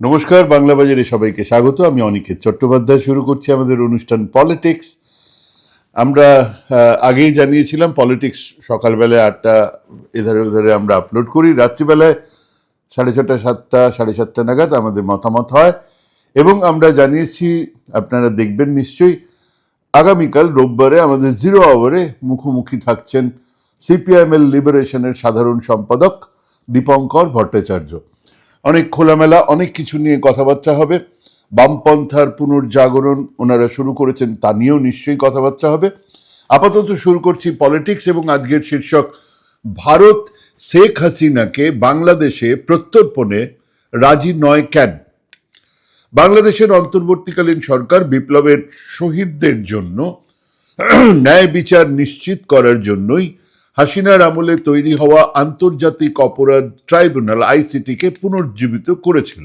নমস্কার, বাংলা বাজারে সবাইকে স্বাগত। আমি অনিকেত চট্টোপাধ্যায়। শুরু করছি আমাদের অনুষ্ঠান পলিটিক্স। আমরা আগেই জানিয়েছিলাম, পলিটিক্স সকালবেলায় আটটা, এধারে ওধারে আমরা আপলোড করি। রাত্রিবেলায় সাড়ে ছটা, সাতটা, সাড়ে সাতটা নাগাদ আমাদের মতামত হয়। এবং আমরা জানিয়েছি, আপনারা দেখবেন নিশ্চয়ই, আগামীকাল রোববারে আমাদের জিরো আওয়ারে মুখোমুখি থাকছেন সিপিআইএমএল লিবারেশনের সাধারণ সম্পাদক দীপঙ্কর ভট্টাচার্য। অনেক খোলামেলা, অনেক কিছু নিয়ে কথাবার্তা হবে। বামপন্থার পুনর্জাগরণ ওনারা শুরু করেছেন তা নিয়েও নিশ্চয়ই কথাবার্তা হবে। আপাতত শুরু করছি পলিটিক্স এবং আজকের শীর্ষক ভারত শেখ হাসিনাকে বাংলাদেশে প্রত্যর্পণে রাজি নয় কেন? বাংলাদেশের অন্তর্বর্তীকালীন সরকার বিপ্লবের শহীদদের জন্য ন্যায় বিচার নিশ্চিত করার জন্যই হাসিনার আমলে তৈরি হওয়া আন্তর্জাতিক অপরাধ ট্রাইব্যুনাল আইসিটিকে পুনর্জীবিত করেছিল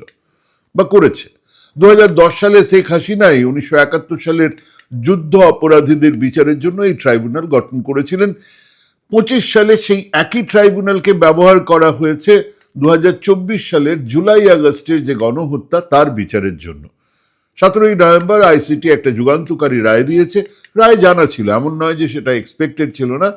বা করেছে। দু হাজার দশ সালে শেখ হাসিনাই উনিশশো একাত্তর সালের যুদ্ধ অপরাধীদের বিচারের জন্য এই ট্রাইব্যুনাল গঠন করেছিলেন। পঁচিশ সালে সেই একই ট্রাইব্যুনালকে ব্যবহার করা হয়েছে দু হাজার চব্বিশ সালের জুলাই আগস্টের যে গণহত্যা তার বিচারের জন্য। সতেরোই নভেম্বর আইসিটি একটা যুগান্তকারী রায় দিয়েছে। রায় জানা ছিল, এমন নয় যে সেটা এক্সপেক্টেড ছিল না।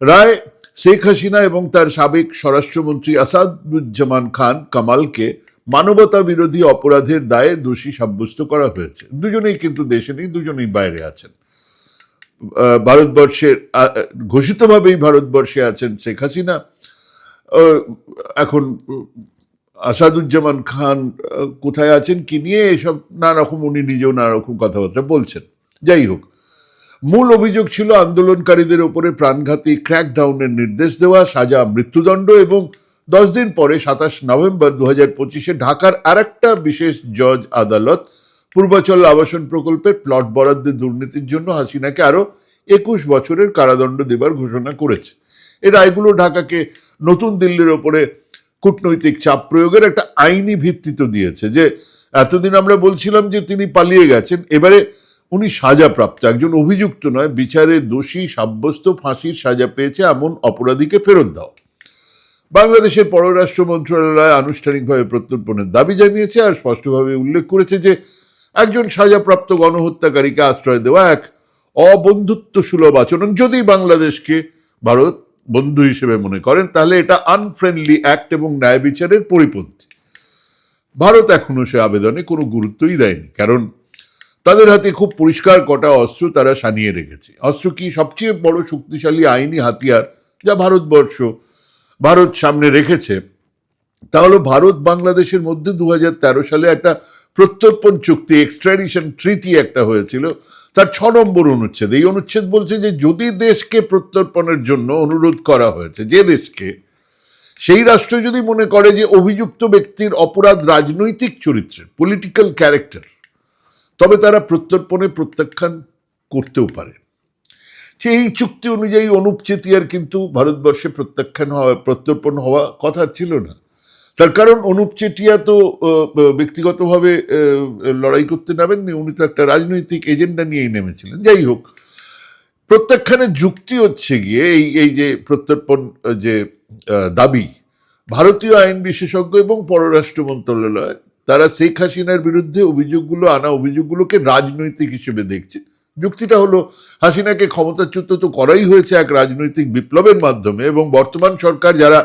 রায় শেখ হাসিনা এবং তার সাবেক স্বরাষ্ট্রমন্ত্রী আসাদুজ্জামান খান কামালকে মানবতা বিরোধী অপরাধের দায়ে দোষী সাব্যস্ত করা হয়েছে। দুজনেই কিন্তু দেশে নেই, দুজনেই বাইরে আছেন। ভারতবর্ষের ঘোষিতভাবেই ভারতবর্ষে আছেন শেখ হাসিনা। এখন আসাদুজ্জামান খান কোথায় আছেন কি নিয়ে এসব নানা রকম উনি নিজেও নানা রকম কথাবার্তা বলছেন। যাই হোক মূল অভিযোগ ছিল আন্দোলনকারীদের ওপরে প্রাণঘাতী ক্র্যাকডাউনের নির্দেশ দেওয়া, সাজা, মৃত্যুদণ্ড এবং দশ দিন পরে সাতাশ নভেম্বর দু হাজার পঁচিশে ঢাকার আরেকটা বিশেষ জজ আদালত পূর্বাচল আবাসন প্রকল্পের প্লট বরাদ্দের দুর্নীতির জন্য হাসিনাকে আরও একুশ বছরের কারাদণ্ড দেবার ঘোষণা করেছে। এই রায়গুলো ঢাকাকে নতুন দিল্লির ওপরে কূটনৈতিক চাপ প্রয়োগের একটা আইনি ভিত্তি তো দিয়েছে যে, এতদিন আমরা বলছিলাম যে তিনি পালিয়ে গেছেন, এবারে উনি সাজাপ্রাপ্ত, একজন অভিযুক্ত নয়, বিচারে দোষী, সাব্যস্ত, ফাঁসির সাজা পেয়েছে এমন অপরাধীকে ফেরত দাও। বাংলাদেশের পররাষ্ট্র মন্ত্রণালয় আনুষ্ঠানিকভাবে প্রত্যর্পণের দাবি জানিয়েছে আর স্পষ্টভাবে উল্লেখ করেছে যে একজন সাজাপ্রাপ্ত গণহত্যাকারীকে আশ্রয় দেওয়া এক অবন্ধুত্ব সুলভ আচরণ। যদি বাংলাদেশকে ভারত বন্ধু হিসেবে মনে করেন, তাহলে এটা আনফ্রেন্ডলি অ্যাক্ট এবং ন্যায় বিচারের পরিপন্থী। ভারত এখনও সে আবেদনে কোনো গুরুত্বই দেয়নি, কারণ তাদের হাতে খুব পরিষ্কার কটা অস্ত্র তারা সানিয়ে রেখেছে। অস্ত্র কি সবচেয়ে বড় শক্তিশালী আইনি হাতিয়ার যা ভারতবর্ষ, ভারত সামনে রেখেছে? তা হলো ভারত বাংলাদেশের মধ্যে দু হাজার তেরো সালে একটা প্রত্যর্পণ চুক্তি এক্সট্রাডিশন ট্রিটি একটা হয়েছিল। তার ছ নম্বর অনুচ্ছেদ। এই অনুচ্ছেদ বলছে যে যদি দেশকে প্রত্যর্পণের জন্য অনুরোধ করা হয়েছে, যে দেশকে, সেই রাষ্ট্র যদি মনে করে যে অভিযুক্ত ব্যক্তির অপরাধ রাজনৈতিক চরিত্রের পলিটিক্যাল ক্যারেক্টার তবে তারা প্রত্যর্পণে প্রত্যাখ্যান করতেও পারে। সেই চুক্তি অনুযায়ী অনুপ চেতিয়ার কিন্তু ভারতবর্ষে প্রত্যাখ্যান হওয়া, প্রত্যর্পণ হওয়া কথা ছিল না। তার কারণ অনুপ চেটিয়া তো ব্যক্তিগতভাবে লড়াই করতে নামেননি। উনি তো একটা রাজনৈতিক এজেন্ডা নিয়েই নেমেছিলেন। যাই হোক, প্রত্যাখ্যানের যুক্তি হচ্ছে গিয়ে এই এই যে প্রত্যর্পণ, যে দাবি, ভারতীয় আইন বিশেষজ্ঞ এবং পররাষ্ট্র মন্ত্রণালয় তারা শেখ হাসিনার বিরুদ্ধে অভিযোগগুলো আনা অভিযোগগুলোকে রাজনৈতিক হিসেবে দেখছে। যুক্তিটা হলো, হাসিনাকে ক্ষমতাচ্যুত তো করাই হয়েছে এক রাজনৈতিক বিপ্লবের মাধ্যমে এবং বর্তমান সরকার যারা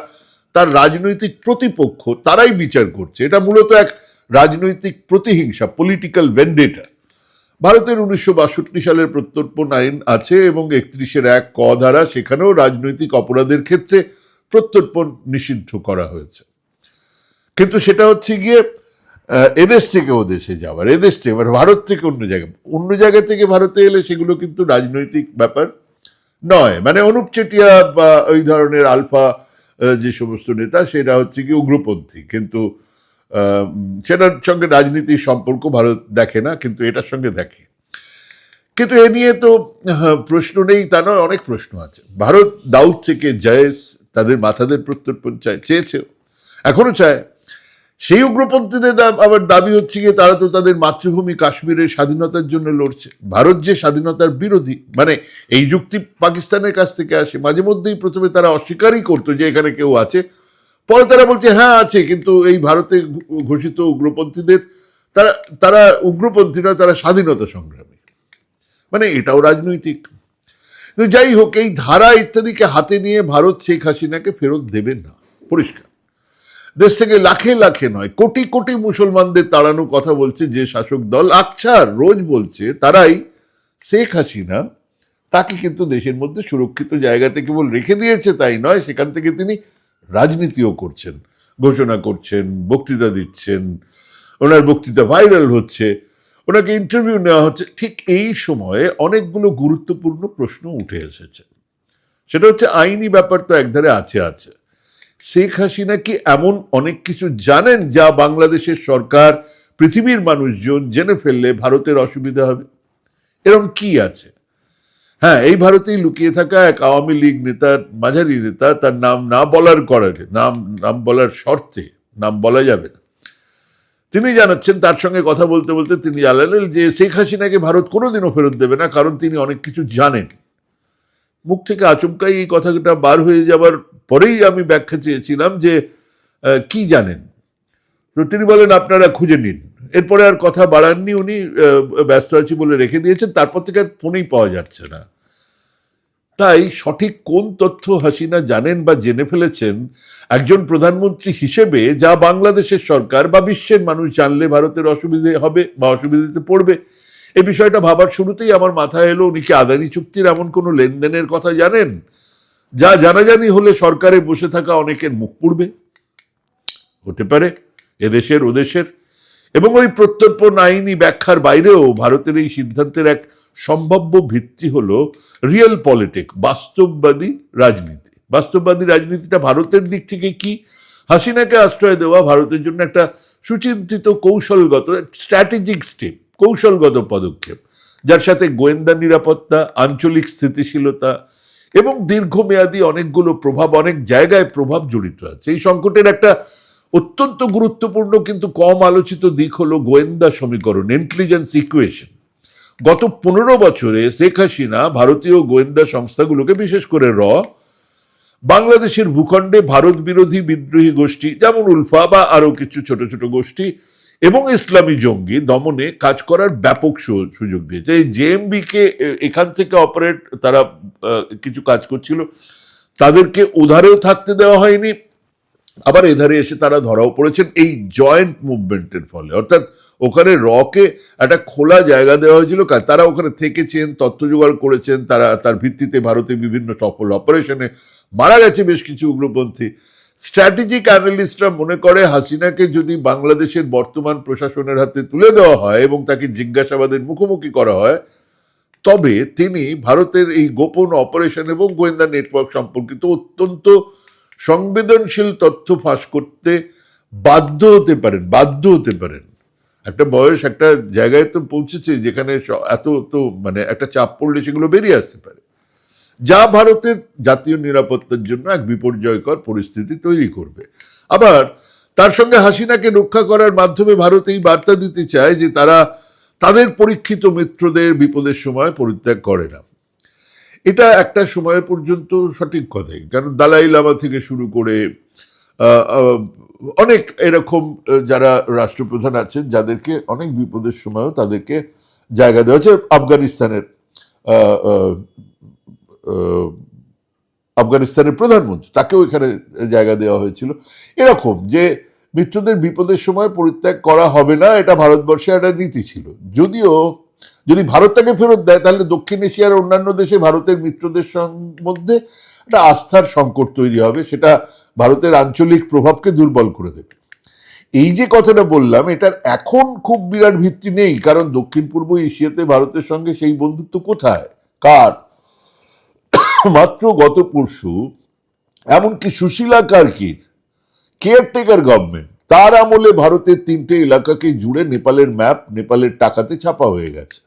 তার রাজনৈতিক প্রতিপক্ষ, তারাই বিচার করছে। এটা মূলত এক রাজনৈতিক প্রতিহিংসা পলিটিক্যাল ভেন্ডেটা ভারতের উনিশশো বাষট্টি সালের প্রত্যর্পণ আইন আছে এবং একত্রিশের এক ক ধারা, সেখানেও রাজনৈতিক অপরাধের ক্ষেত্রে প্রত্যর্পণ নিষিদ্ধ করা হয়েছে। কিন্তু সেটা হচ্ছে গিয়ে এদেশ থেকে ও দেশে যাওয়ার এদেশ থেকে এবার ভারত থেকে অন্য জায়গা অন্য জায়গা থেকে ভারতে এলে সেগুলো কিন্তু রাজনৈতিক ব্যাপার নয়। মানে অনুপ চেটিয়া বা ওই ধরনের আলফা যে সমস্ত নেতা সেটা হচ্ছে কি উগ্রপন্থী। কিন্তু সেটার সঙ্গে রাজনীতির সম্পর্ক ভারত দেখে না কিন্তু এটার সঙ্গে দেখে। কিন্তু এ নিয়ে তো হ্যাঁ, প্রশ্ন নেই তা নয় অনেক প্রশ্ন আছে। ভারত দাউদ থেকে জয়েস তাদের মাথাদের প্রত্যর্পণ চায় চেয়েছেও এখনও চায়। সেই উগ্রপন্থীদের আবার দাবি হচ্ছে গিয়ে তারা তো তাদের মাতৃভূমি কাশ্মীরের স্বাধীনতার জন্য লড়ছে। ভারত যে স্বাধীনতার বিরোধী মানে এই যুক্তি পাকিস্তানের কাছ থেকে আসে, মাঝে মধ্যেই প্রথমে তারা অস্বীকারই করতো যে এখানে কেউ আছে, পরে তারা বলছে হ্যাঁ আছে। কিন্তু এই ভারতে ঘোষিত উগ্রপন্থীদের, তারা তারা উগ্রপন্থীরা তারা স্বাধীনতা সংগ্রামী। মানে এটাও রাজনৈতিক। যাই হোক, এই ধারা ইত্যাদিকে হাতে নিয়ে ভারত শেখ হাসিনাকে ফেরত দেবে না। পরিষ্কার। দেশ থেকে লাখে লাখে নয়, কোটি কোটি মুসলমানদের তাড়ানো কথা বলছে যে শাসক দল। আকছার রোজ বলছে, তারাই শেখ হাসিনা, তাকে কিন্তু দেশের মধ্যে সুরক্ষিত জায়গাতে কেবল রেখে দিয়েছে তাই নয়, সেখান থেকে তিনি রাজনীতিও করছেন, ঘোষণা করছেন, বক্তৃতা দিচ্ছেন, ওনার বক্তৃতা ভাইরাল হচ্ছে, ওনাকে ইন্টারভিউ নেওয়া হচ্ছে। ঠিক এই সময়ে অনেকগুলো গুরুত্বপূর্ণ প্রশ্ন উঠে এসেছে। সেটা হচ্ছে আইনি ব্যাপার তো একধারে আছে আছে। শেখ হাসিনা কি এমন অনেক কিছু জানেন যা বাংলাদেশের সরকার, পৃথিবীর মানুষজন জেনে ফেললে ভারতের অসুবিধা হবে? এরকম কি আছে? হ্যাঁ এই ভারতেই লুকিয়ে থাকা এক আওয়ামী লীগ নেতার মাঝারি নেতা, তার নাম না বলার করাকে নাম নাম বলার শর্তে, নাম বলা যাবে না। তিনি জানাচ্ছেন, তার সঙ্গে কথা বলতে বলতে তিনি জানালেন যে শেখ হাসিনাকে ভারত কোনোদিনও ফেরত দেবে না, কারণ তিনি অনেক কিছু জানেন। মুখ থেকে আচমকাই এই কথাটা বার হয়ে যাবার পরেই আমি ব্যাখ্যা চেয়েছিলাম যে কি জানেন? তো তিনি বলেন, আপনারা খুঁজে নিন। এরপরে আর কথা বাড়াননি উনি ব্যস্ত আছি বলে রেখে দিয়েছেন, তারপর থেকে ফোনেই পাওয়া যাচ্ছে না। তাই সঠিক কোন তথ্য হাসিনা জানেন বা জেনে ফেলেছেন, একজন প্রধানমন্ত্রী হিসেবে যা বাংলাদেশের সরকার বা বিশ্বের মানুষ জানলে ভারতের অসুবিধে হবে বা অসুবিধাতে পড়বে এই বিষয়টা ভাবার শুরুতেই আমার মাথায় এলো, উনি কি আদানি চুক্তির এমন কোনো লেনদেনের কথা জানেন? যা জানাজানি হলে সরকারে বসে থাকা অনেকের মুখ পুড়বে। হতে পারে, এদেশের ওদেশের। এবং ওই প্রত্যর্পণ আইনি ব্যাখ্যার বাইরেও ভারতের এই সিদ্ধান্তের এক সম্ভাব্য ভিত্তি হলো রিয়েল পলিটিক বাস্তববাদী রাজনীতি। বাস্তববাদী রাজনীতিটা ভারতের দিক থেকে কি? হাসিনাকে আশ্রয় দেওয়া ভারতের জন্য একটা সুচিন্তিত, কৌশলগত স্ট্র্যাটেজিক স্টেপ কৌশলগত পদক্ষেপ। যার সাথে গোয়েন্দা নিরাপত্তা, আঞ্চলিক স্থিতিশীলতা এবং দীর্ঘমেয়াদী অনেকগুলো প্রভাব, অনেক জায়গায় প্রভাব জড়িত আছে। এই সংকটের একটা অত্যন্ত গুরুত্বপূর্ণ কিন্তু কম আলোচিত দিক হলো গোয়েন্দা সমীকরণ ইন্টেলিজেন্স ইকুয়েশন গত পনেরো বছরে শেখ হাসিনা ভারতীয় গোয়েন্দা সংস্থাগুলোকে, বিশেষ করে র, বাংলাদেশের ভূখণ্ডে ভারত বিরোধী বিদ্রোহী গোষ্ঠী, যেমন উলফা বা আরও কিছু ছোট ছোট গোষ্ঠী এবং ইসলামী জঙ্গি দমনে কাজ করার ব্যাপক সুযোগ দিয়েছে। এই জেএমবি কে এখান থেকে অপারেট তারা কিছু কাজ করছিল। তাদেরকে উধারেও থাকতে দেওয়া হয়নি। আবার এধারে এসে তারা ধরাও পড়েছেন। এই জয়েন্ট মুভমেন্টের ফলে। অর্থাৎ ওখানে রকে একটা খোলা জায়গা দেওয়া হয়েছিল। তারা ওখানে থেকেছেন, তথ্য জোগাড় করেছেন। তারা, তার ভিত্তিতে ভারতে বিভিন্ন সফল অপারেশনে মারা গেছে বেশ কিছু উগ্রপন্থী। স্ট্র্যাটেজিক অ্যানালিস্টরা মনে করে হাসিনাকে যদি বাংলাদেশের বর্তমান প্রশাসনের হাতে তুলে দেওয়া হয় এবং তাকে জিজ্ঞাসাবাদের মুখোমুখি করা হয়, তবে তিনি ভারতের এই গোপন অপারেশন এবং গোয়েন্দা নেটওয়ার্ক সম্পর্কিত অত্যন্ত সংবেদনশীল তথ্য ফাঁস করতে বাধ্য হতে পারেন, বাধ্য হতে পারেন। একটা বয়স, একটা জায়গায় তো পৌঁছেছে যেখানে এত তো মানে একটা চাপ পড়লে সেগুলো বেরিয়ে আসতে পারে। যা ভারতের জাতীয় নিরাপত্তার জন্য এক বিপর্যয়কর পরিস্থিতি তৈরি করবে। আবার তার সঙ্গে হাসিনাকে রক্ষা করার মাধ্যমে ভারত এই বার্তা দিতে চায় যে তারা তাদের পরীক্ষিত মিত্রদের বিপদের সময় পরিত্যাগ করে না। এটা একটা সময় পর্যন্ত সঠিক কথাই, কারণ দালাই লামা থেকে শুরু করে অনেক এরকম যারা রাষ্ট্রপ্রধান আছেন, যাদেরকে অনেক বিপদের সময়ও তাদেরকে জায়গা দেওয়া হচ্ছে আফগানিস্তানের আফগানিস্তানের প্রধানমন্ত্রী, তাকেও এখানে জায়গা দেওয়া হয়েছিল। এরকম যে মিত্রদের বিপদের সময় পরিত্যাগ করা হবে না, এটা ভারতবর্ষে একটা নীতি ছিল। যদিও যদি ভারত তাকে ফেরত দেয়, তাহলে দক্ষিণ এশিয়ার অন্যান্য দেশে ভারতের মিত্রদের মধ্যে একটা আস্থার সংকট তৈরি হবে, সেটা ভারতের আঞ্চলিক প্রভাবকে দুর্বল করে দেবে। এই যে কথাটা বললাম, এটার এখন খুব বিরাট ভিত্তি নেই, কারণ দক্ষিণ পূর্ব এশিয়াতে ভারতের সঙ্গে সেই বন্ধুত্ব কোথায়? কার? মাত্র গত পরশু, এমনকি সুশীলা কার্কির কেয়ারটেকার গভর্নমেন্ট তার আমলে ভারতের তিনটে এলাকাকে জুড়ে নেপালের ম্যাপ নেপালের টাকাতে ছাপা হয়ে গেছে।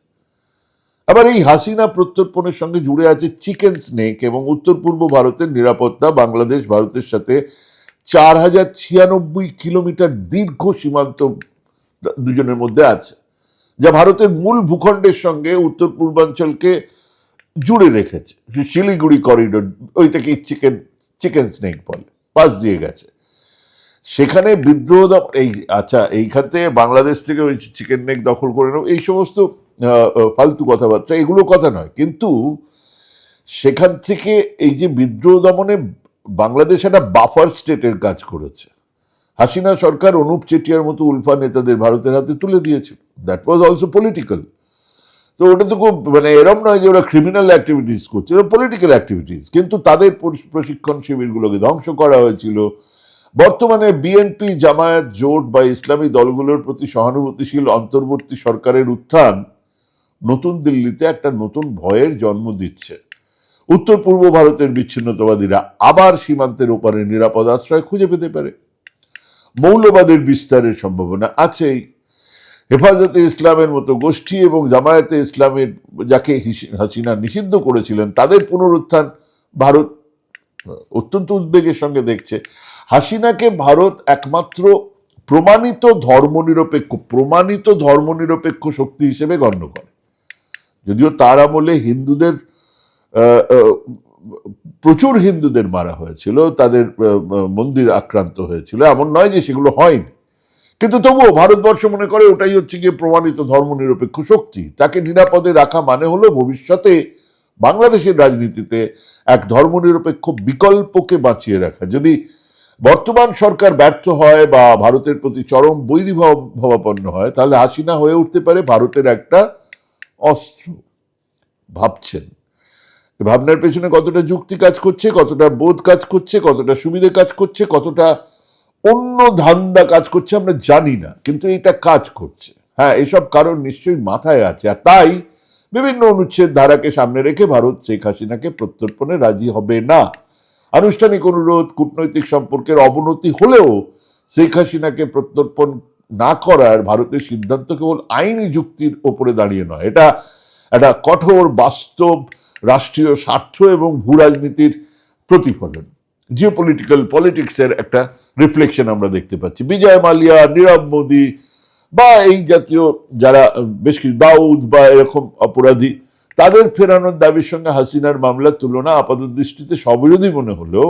আবার এই হাসিনা প্রত্যর্পণের সঙ্গে জুড়ে আছে চিকেন স্নেক এবং উত্তর পূর্ব ভারতের নিরাপত্তা, বাংলাদেশ ভারতের সাথে চার হাজার ছিয়ানব্বই কিলোমিটার দীর্ঘ সীমান্ত দুজনের মধ্যে আছে, যা ভারতের মূল ভূখণ্ডের সঙ্গে উত্তর পূর্বাঞ্চলকে জুড়ে রেখেছে। শিলিগুড়ি করিডোর ওইটাকে চিকেন চিকেন স্নেক বলে, পাশ দিয়ে গেছে। সেখানে বিদ্রোহ এই আচ্ছা এইখান থেকে বাংলাদেশ থেকে ওই চিকেন নেক দখল করে নেব এই সমস্ত ফালতু কথাবার্তা, এগুলো কথা নয়। কিন্তু সেখান থেকে এই যে বিদ্রোহ দমনে বাংলাদেশ একটা বাফার স্টেটের কাজ করেছে। হাসিনা সরকার অনুপ চেটিয়ার মতো উলফা নেতাদের ভারতের হাতে তুলে দিয়েছিল। দ্যাট ওয়াজ অলসো পলিটিক্যাল তো ওটা তো খুব মানে এরম নয় যে ওরা ক্রিমিনাল অ্যাক্টিভিটিস করছে, ওরা পলিটিক্যাল অ্যাক্টিভিটিস কিন্তু তাদের প্রশিক্ষণ শিবিরগুলোকে ধ্বংস করা হয়েছিল। বর্তমানে বিএনপি জামায়াত, জোট বা ইসলামী দলগুলোর প্রতি সহানুভূতিশীল, অন্তর্বর্তী সরকারের উত্থান নতুন দিল্লিতে একটা নতুন ভয়ের জন্ম দিচ্ছে। উত্তর পূর্ব ভারতের বিচ্ছিন্নতাবাদীরা আবার সীমান্তের ওপারে নিরাপদ আশ্রয় খুঁজে পেতে পারে। মৌলবাদের বিস্তারের সম্ভাবনা আছেই। হেফাজতে ইসলামের মতো গোষ্ঠী এবং জামায়াতে ইসলামের যাকে হাসিনা নিষিদ্ধ করেছিলেন, তাদের পুনরুত্থান ভারত অত্যন্ত উদ্বেগের সঙ্গে দেখছে। হাসিনাকে ভারত একমাত্র প্রমাণিত ধর্মনিরপেক্ষ প্রমাণিত ধর্মনিরপেক্ষ শক্তি হিসেবে গণ্য করে। যদিও তার আমলে হিন্দুদের প্রচুর হিন্দুদের মারা হয়েছিল, তাদের মন্দির আক্রান্ত হয়েছিল, এমন নয় যে সেগুলো হয়নি। কিন্তু তবুও ভারতবর্ষ মনে করে ওটাই হচ্ছে গিয়ে প্রমাণিত ধর্মনিরপেক্ষ শক্তি। তাকে নিরাপদে রাখা মানে হলো ভবিষ্যতে বাংলাদেশের রাজনীতিতে এক ধর্মনিরপেক্ষ বিকল্পকে বাঁচিয়ে রাখা। যদি বর্তমান সরকার ব্যর্থ হয় বা ভারতের প্রতি চরম বৈরিভাব ভাবাপন্ন হয়, তাহলে হাসিনা হয়ে উঠতে পারে ভারতের একটা অস্ত্র। ভাবছেন। ভাবনার পেছনে কতটা যুক্তি কাজ করছে, কতটা বোধ কাজ করছে, কতটা সুবিধে কাজ করছে, কতটা অন্য ধান্দা কাজ করছে, আমরা জানি না, কিন্তু এটা কাজ করছে। হ্যাঁ এসব কারণ নিশ্চয়ই মাথায় আছে। আর তাই বিভিন্ন অনুচ্ছেদ ধারাকে সামনে রেখে ভারত শেখ হাসিনাকে প্রত্যর্পণে রাজি হবে না। আনুষ্ঠানিক অনুরোধ, কূটনৈতিক সম্পর্কের অবনতি হলেও শেখ হাসিনাকে প্রত্যর্পণ না করার ভারতের সিদ্ধান্ত কেবল আইনি যুক্তির ওপরে দাঁড়িয়ে নয়। এটা একটা কঠোর, বাস্তব, রাষ্ট্রীয় স্বার্থ এবং ভূ রাজনীতির প্রতিফলন। জিওপলিটিক্যাল পলিটিক্সের একটা রিফ্লেকশন আমরা দেখতে পাচ্ছি। বিজয় মালিয়া, নীরব মোদী বা এই জাতীয় যারা, বেশ কিছু দাউদ বা এরকম অপরাধী, তাদের ফেরানোর দাবির সঙ্গে হাসিনার মামলার তুলনা আপাত দৃষ্টিতে সবিরোধী মনে হলেও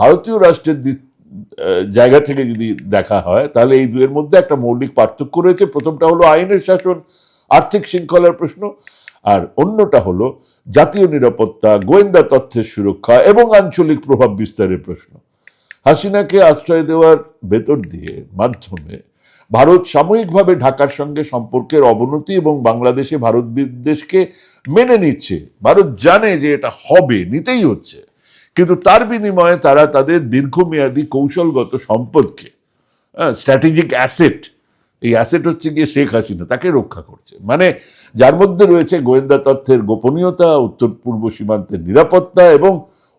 ভারতীয় রাষ্ট্রের জায়গা থেকে যদি দেখা হয়, তাহলে এই দুয়ের মধ্যে একটা মৌলিক পার্থক্য রয়েছে। প্রথমটা হলো আইনের শাসন, আর্থিক শৃঙ্খলার প্রশ্ন। আর অন্যটা হলো জাতীয় নিরাপত্তা, গোয়েন্দা তথ্যের সুরক্ষা এবং আঞ্চলিক প্রভাব বিস্তারের প্রশ্ন। হাসিনাকে আশ্রয় দেওয়ার ভেতর দিয়ে মাধ্যমে ভারত সাময়িকভাবে ঢাকার সঙ্গে সম্পর্কের অবনতি এবং বাংলাদেশে ভারত বিদ্বেষকে মেনে নিচ্ছে। ভারত জানে যে এটা হবে, নিতেই হচ্ছে। কিন্তু তার বিনিময়ে তারা তাদের দীর্ঘমেয়াদী কৌশলগত সম্পদকে স্ট্র্যাটেজিক অ্যাসেট এই অ্যাসেট হচ্ছে গিয়ে শেখ হাসিনা, তাকে রক্ষা করছে। মানে যার মধ্যে রয়েছে গোয়েন্দা তথ্যের গোপনীয়তা, উত্তর পূর্ব সীমান্তের নিরাপত্তা এবং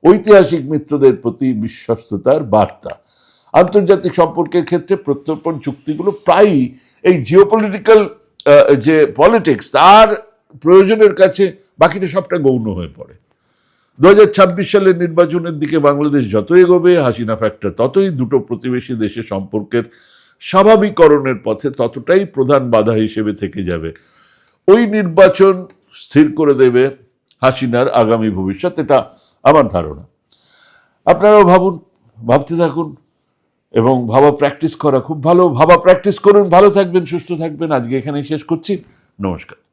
ঐতিহাসিক মিত্রদের প্রতি বিশ্বস্ততার বার্তা। আন্তর্জাতিক সম্পর্কের ক্ষেত্রে প্রত্যর্পণ চুক্তিগুলো প্রায়ই এই জিওপলিটিক্যাল যে পলিটিক্স তার প্রয়োজনের কাছে বাকিটা সবটা গৌণ হয়ে পড়ে। দু হাজার ছাব্বিশ সালের নির্বাচনের দিকে বাংলাদেশ যত এগোবে, হাসিনা ফ্যাক্টর ততই দুটো প্রতিবেশী দেশের সম্পর্কের স্বাভাবিকরণের পথে ততটাই প্রধান বাধা হিসেবে থেকে যাবে। ওই নির্বাচন স্থির করে দেবে হাসিনার আগামী ভবিষ্যৎ, এটা আমার ধারণা। আপনারাও ভাবুন, ভাবতে থাকুন এবং ভাবা প্র্যাকটিস করা খুব ভালো। ভাবা প্র্যাকটিস করুন। ভালো থাকবেন, সুস্থ থাকবেন। আজকে এখানেই শেষ করছি। নমস্কার।